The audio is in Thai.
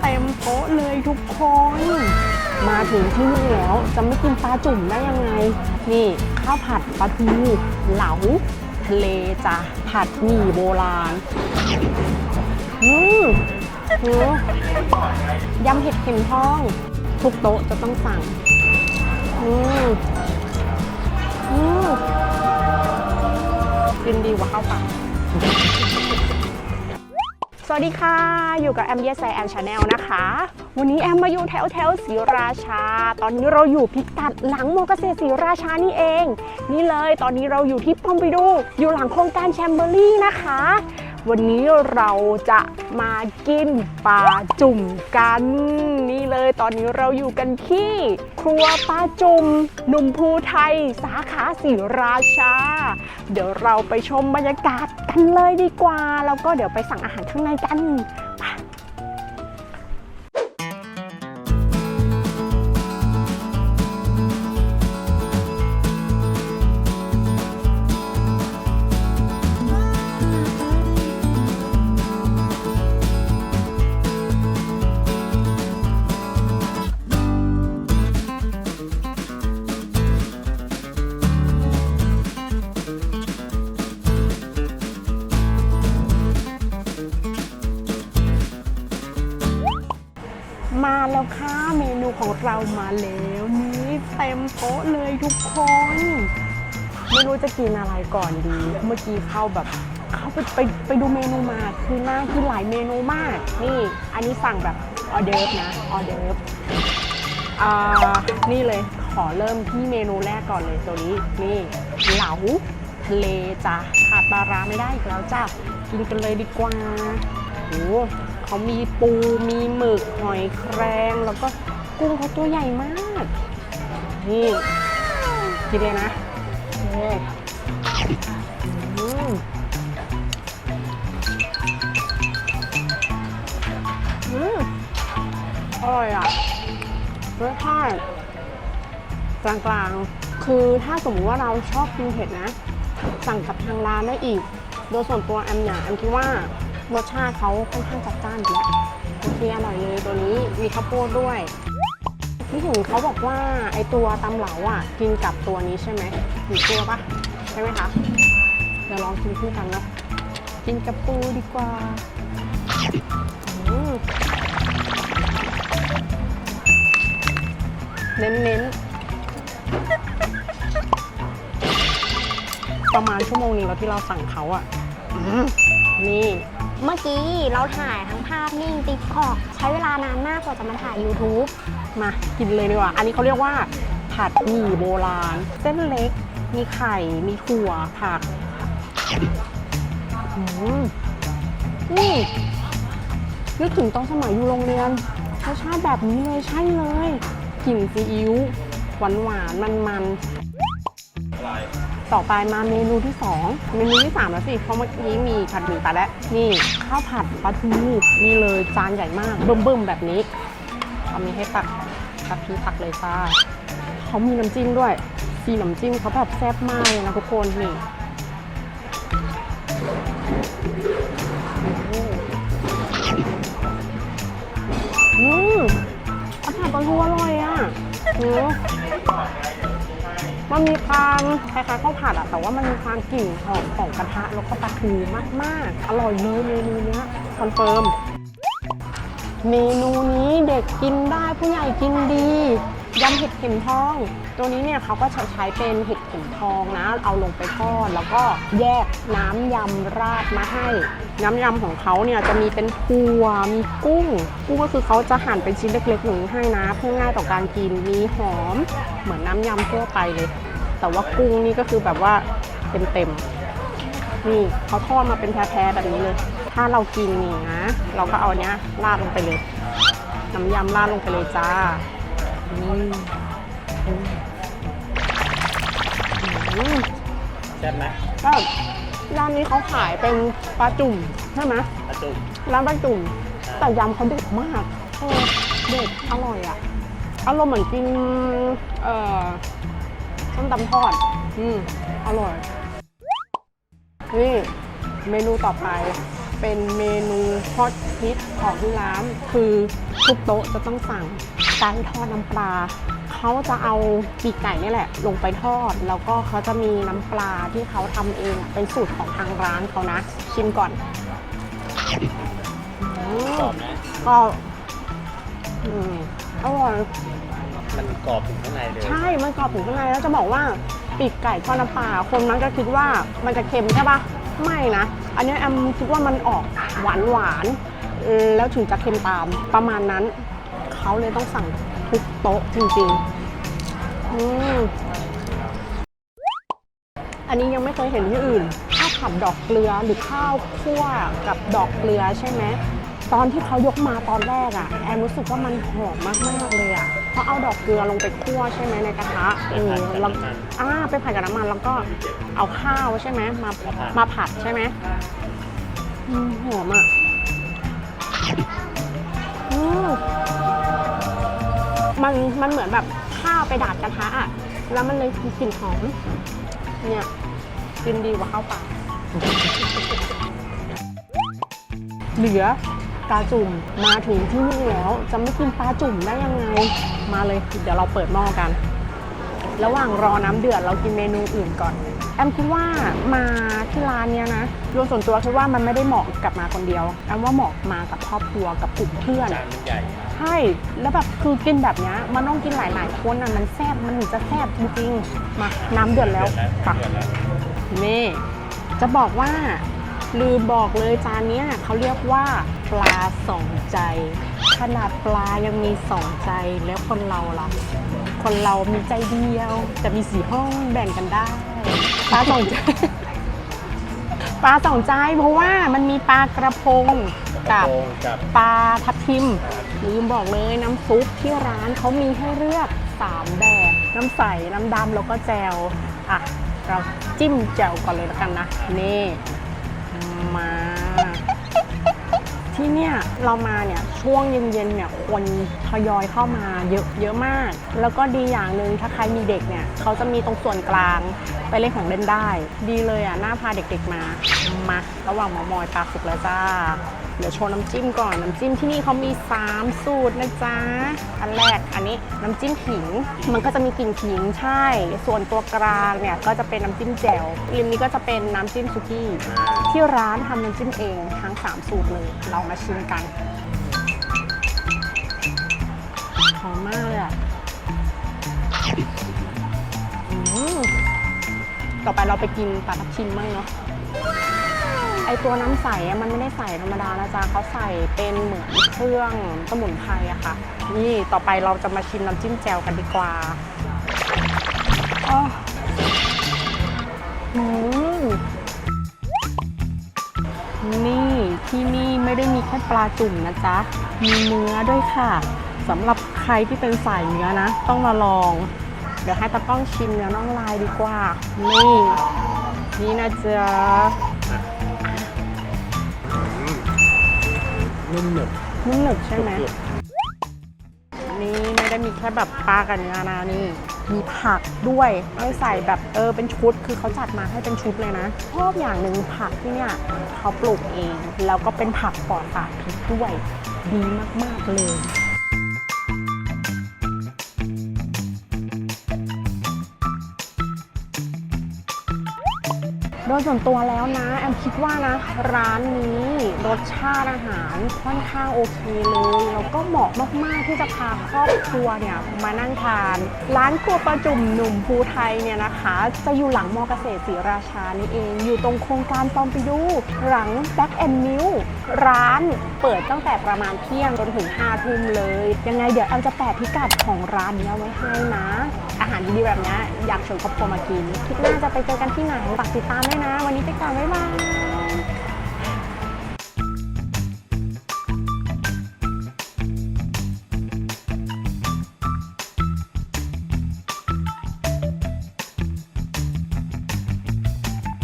เต็มโต๊ะเลยทุกคน มาถึงที่นี่แล้วจะไม่กินปลาจุ่มได้ยังไง นี่ข้าวผัดปลาทูเหลาทะเลจ้ะผัดหมี่โบราณ อืมหือยำเห็ดเข็มทอง ทุกโต๊ะจะต้องสั่ง อืมอืมกินดีกว่าข้าวผัด สวัสดีค่ะ อยู่กับแอมเยสไซแอมชาแนลนะคะ วันนี้แอมมาอยู่แถวแถวศรีราชา ตอนนี้เราอยู่พิกัดหลังมอเกษตรศรีราชานี่เอง นี่เลยตอนนี้เราอยู่ที่ปอมปิดูอยู่หลังโครงการแชมเบอรี่นะคะ วันนี้เราจะมากินปลาจุ่มกัน นี่เลยตอนนี้เราอยู่กันที่ ครัวปลาจุ่มหนุ่มภูไทย สาขาศรีราชา เดี๋ยวเราไปชมบรรยากาศกันเลยดีกว่า แล้วก็เดี๋ยวไปสั่งอาหารข้างในกันไป มาแล้วค่ะเมนูของเรามาแล้วนี่เต็มโต๊ะเลยทุกคน ไม่รู้จะกินอะไรก่อนดี เมื่อกี้เข้าแบบเข้าไปไปไปดูเมนูมาคือน่ากินหลายเมนูมาก นี่ อันนี้สั่งแบบออเดิร์ฟนะออเดิร์ฟอ่านี่เลยขอเริ่มที่เมนูแรกก่อนเลยตัวนี้นี่เหลาทะเลจ้ะขาดปลาร้าไม่ได้อีกแล้วจ้ะกินกันเลยดีกว่าโอ้ เขามีปูมีหมึกหอยแครงแล้วก็กุ้งเขาตัวใหญ่มากนี่กินเลยนะอืมอืมอร่อยอะรสชาติกลางๆ คือถ้าสมมติว่าเราชอบกินเผ็ดนะ สั่งกับทางร้านได้อีก โดยส่วนตัวแอมเนี่ยแอมคิดว่า รสชาติเขาค่อนข้างจัดจ้านอยู่แล้วโอเคอร่อยเลยตัวนี้มีข้าวโพดด้วยที่ถึงเขาบอกว่าไอตัวตำเหลาอะ กินกับตัวนี้ใช่ไหมหรือตัวปะใช่ไหมคะเดี๋ยวลองกินคู่กันเนาะกินกับปูดีกว่าอืมเน้นๆประมาณชั่วโมงนึงแล้วที่เราสั่งเขาอะนี่ เมื่อกี้เราถ่ายทั้งภาพนิ่งติ๊กอกใช้เวลานานมากกว่าจะมาถ่าย YouTube มากินเลยดีกว่า อันนี้เขาเรียกว่า ผัดหมี่โบราณ เส้นเล็ก มีไข่ มีถั่วผักนี่นึกถึงตอนสมัยอยู่โรงเรียนรสชาติแบบนี้เลยใช่เลยกลิ่นซีอิ๊วหวานหวานมันมันๆ ต่อไปมาเมนูที่ 2 เมนูที่3แล้วสิเพราะเมื่อกี้มีผัดหมี่ปลาและนี่ข้าวผัดปลาทูนี่เลยจานใหญ่มากเบิ่มๆแบบนี้เอามีให้ตักตักพี่ตักเลยจ้าเขามีน้ำจิ้มด้วยสีน้ำจิ้มเขาแบบแซ่บมากเลยนะทุกคนนี่อืมอาหารปลาทูอร่อยอะเนื้อ มันมีความคล้ายๆข้าวผัดอะแต่ว่ามันมีความกลิ่นหอมของกระทะแล้วก็ปลาทูมากๆ อร่อยเลยเมนูนี้คอนเฟิร์มเมนูนี้เด็กกินได้ผู้ใหญ่กินดี ยำเห็ดเข็มทอง ตัวนี้เนี่ยเขาก็จะใช้เป็นเห็ดเข็มทองนะ เอาลงไปทอดแล้วก็แยกน้ำยำราดมาให้ น้ำยำของเขาเนี่ยจะมีเป็นถั่วมีกุ้ง กุ้งก็คือเขาจะหั่นเป็นชิ้นเล็กๆอย่งให้นะ เพื่อง่ายต่อการกินมีหอม เหมือนน้ำยำทั่วไปเลย แต่ว่ากุ้งนี่ก็คือแบบว่าเต็มๆนี่เขาทอดมาเป็นแท้ๆแบบนี้เลย ถ้าเรากินนี่นะ เราก็เอาเนี้ยราดลงไปเลย น้ำยำราดลงไปเลยจ้า แซ่บไหมก็ร้านนี้เขาขายเป็นปลาจุ่มใช่ไหมปลาจุ่มร้านปลาจุ่ม แต่ยำเขาเด็ดมากเออเด็ดอร่อยอะ อารมณ์เหมือนกิน เอ่อส้มตำทอด อืมอร่อย นี่เมนูต่อไปเป็นเมนูฮอตฮิตของที่ร้าน คือทุกโต๊ะจะต้องสั่ง ไก่ทอดน้ำปลาเขาจะเอาปีกไก่นี่แหละ ลงไปทอด แล้วก็เขาจะมีน้ำปลาที่เขาทำเองเป็นสูตรของทางร้านเขานะ ชิมก่อนอืมกรอบนะก็อืมอร่อยมันกรอบถึงข้างในเลย ใช่ มันกรอบถึงข้างในแล้วจะบอกว่าปีกไก่ทอดน้ำปลาคนมันก็คิดว่ามันจะเค็มใช่ปะไม่นะ อันนี้แอมคิดว่ามันออกหวานหวานๆเออแล้วถึงจะเค็มตามประมาณนั้น เขาเลยต้องสั่งทุกโต๊ะจริงๆอืมอันนี้ยังไม่เคยเห็นที่อื่น ข้าวผัดดอกเกลือหรือข้าวคั่วกับดอกเกลือใช่ไหมตอนที่เขายกมาตอนแรกอะแอมรู้สึกว่ามันหอมมากๆเลยอะเพราะเอาดอกเกลือลงไปคั่วใช่ไหมในกระทะเออแล้วอ่าไปผัดกับน้ำมันแล้วก็เอาข้าวใช่ไหมมามาผัดใช่ไหมอืมหอมอะอืม มันมันเหมือนแบบข้าวไปดาดกระทะอะ แล้วมันเลยมีกลิ่นหอม เนี่ยกินดีกว่าข้าวเปล่าเหลือปลาจุ่มมาถึงที่นี่แล้ว จะไม่กินปลาจุ่มได้ยังไง มาเลย เดี๋ยวเราเปิดหม้อกัน ระหว่างรอน้ำเดือดเรากินเมนูอื่นก่อน แอมคิดว่ามาที่ร้านเนี้ยนะโดยส่วนตัวคิดว่ามันไม่ได้เหมาะกับมาคนเดียวแอมว่าเหมาะมากับครอบครัวกับกลุ่มเพื่อน จานมันใหญ่ใช่ แล้วแบบคือกินแบบเนี้ยมันต้องกินหลายๆคนอะมันแซ่บมันถึงจะแซ่บจริงๆมาน้ำเดือดแล้วเดือดค่ะแล้วนี่จะบอกว่าลืมบอกเลยจานเนี้ยเขาเรียกว่า ปลาสองใจ ขนาดปลายังมีสองใจแล้วคนเราล่ะ คนเรามีใจเดียว แต่มีสีห้องแบ่งกันได้ ปลาสองใจ ปลาสองใจเพราะว่ามันมีปลากระพงกับโป่งกับปลาทับทิมลืมบอกเลยน้ำซุปที่ร้านเขามีให้เลือก3แบบ น้ำใส น้ำดำแล้วก็แจวอะ เราจิ้มแจวก่อนเลยแล้วกันนะ นี่ มา ที่เนี่ยเรามาเนี่ยช่วงเย็นๆเนี่ยคนทยอยเข้ามาเยอะเยอะมาก แล้วก็ดีอย่างหนึ่งถ้าใครมีเด็กเนี่ยเขาจะมีตรงส่วนกลางไปเล่นของเล่นได้ ดีเลยอะน่าพาเด็กๆมามาระหว่างหมอมอยปลาสุกแล้วจ้า เดี๋ยวโชว์น้ำจิ้มก่อน น้ำจิ้มที่นี่เขามี 3 สูตรนะจ๊ะ อันแรกอันนี้น้ำจิ้มขิง มันก็จะมีกลิ่นขิงใช่ ส่วนตัวกลางเนี่ยก็จะเป็นน้ำจิ้มแจ่วริมนี้ก็จะเป็นน้ำจิ้มซุกี้ ที่ร้านทำน้ำจิ้มเองทั้ง 3 สูตรเลย เรามาชิมกัน หอมมากเลยอะต่อไปเราไปกินปลาทับทิมบ้างเนาะ อตัวน้ำใสอะมันไม่ได้ใสธรรมดานะจ๊ะเขาใส่เป็นเหมือนเครื่องสมุนไพรอะค่ะ นี่ต่อไปเราจะมาชิมน้ำจิ้มแจ่วกันดีกว่าอ๋ออืมนี่ที่นี่ไม่ได้มีแค่ปลาจุ่มนะจ๊ะ มีเนื้อด้วยค่ะสำหรับใครที่เป็นสายเนื้อนะ ต้องมาลอง เดี๋ยวให้ตากล้องชิมเนื้อน่องลายดีกว่า นี่ นี่นะจ๊ะ นุ่มหนึบนุ่มหนึบใช่ไหมกรุบนี่ไม่ได้มีแค่แบบปลากับเนื้อนะนี่ มีผักด้วยไม่ใส่แบบเออเป็นชุด คือเขาจัดมาให้เป็นชุดเลยนะชอบอย่างหนึ่งผักที่เนี่ยเขาปลูกเอง แล้วก็เป็นผักปลอดสารพิษด้วย ดีมากๆเลย โดยส่วนตัวแล้วนะ แอมคิดว่านะร้านนี้รสชาติอาหารค่อนข้างโอเคเลยแล้วก็เหมาะมาก ๆ ที่จะพาครอบครัวเนี่ยมานั่งทาน ร้านครัวประจุมหนุ่มภูไทยเนี่ยนะคะ จะอยู่หลังมอเกษตรศรีราชานี่เอง อยู่ตรงโครงการปอมปิดูหลังแบ็กแอนด์มิวร้านเปิดตั้งแต่ประมาณเที่ยงจนถึง5ทุ่มเลย ยังไงเดี๋ยวแอมจะแปะพิกัดของร้านนี้เอาไว้ให้นะ หารดีๆแบบนี้อยากชวนครอบครัวมากินคลิปหน้าจะไปเจอกันที่ไหนฝากติดตามด้วยนะ วันนี้ไปก่อนบ๊ายบาย